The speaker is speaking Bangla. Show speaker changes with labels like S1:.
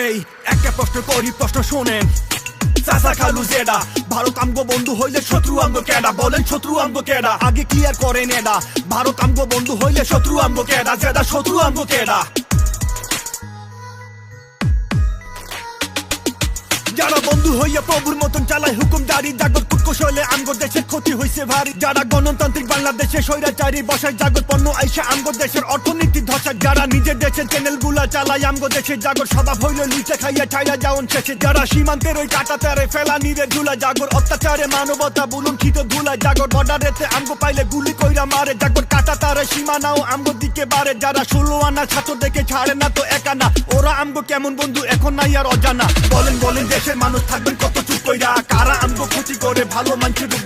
S1: এই একটা প্রশ্ন করি, প্রশ্ন শোনেন। চাচা খালু জেডা, ভারত আমগো বন্ধু হইলে শত্রু আঙ্গ কেডা? বলেন শত্রু আঙ্গ কেডা? আগে ক্লিয়ার করেন এডা। ভারত আমগো বন্ধু হইলে শত্রু আঙ্গ কেডা? জেডা শত্রু আঙ্গ কেডা? যারা বন্ধু হইয়া প্রভুর মতন চালায় হুকুম জারি। জাগত কুটকৌশলে আমগো দেশের ক্ষতি হইছে ভারী। যারা গণতান্ত্রিক বাংলাদেশে স্বৈরাচারী বসায় জাগত পণ্য আইসা আমগো দেশের অর্থনীতি ধসা। যারা নিজের দেশের চ্যানেলগুলা চালায়, আমগো দেশের জাগর স্বভাব হইল লুচে খাইয়া ছাইয়া যাওন শেষে। যারা সীমান্তের ওই কাটা তারে ফেলা নিরে ঝুলা, জাগর অত্যাচারে মানবতা বুলুঙ্খিত ধুলা। জাগর বর্ডারেতে আমগো পাইলে গুলি কইরা মারে। জাগর কাটা তারে সীমানাও আমগো দিকে বাড়ে। যারা ষোলো আনা ছাত্র দেখে ছাড়ে না তো একা না। আমগো কেমন বন্ধু এখন নাই আর অজানা। বলেন বলেন, দেশের মানুষ থাকবেন কত চুপ কইরা। কারা আমগো ক্ষতি করে, ভালো মানুষের রূপ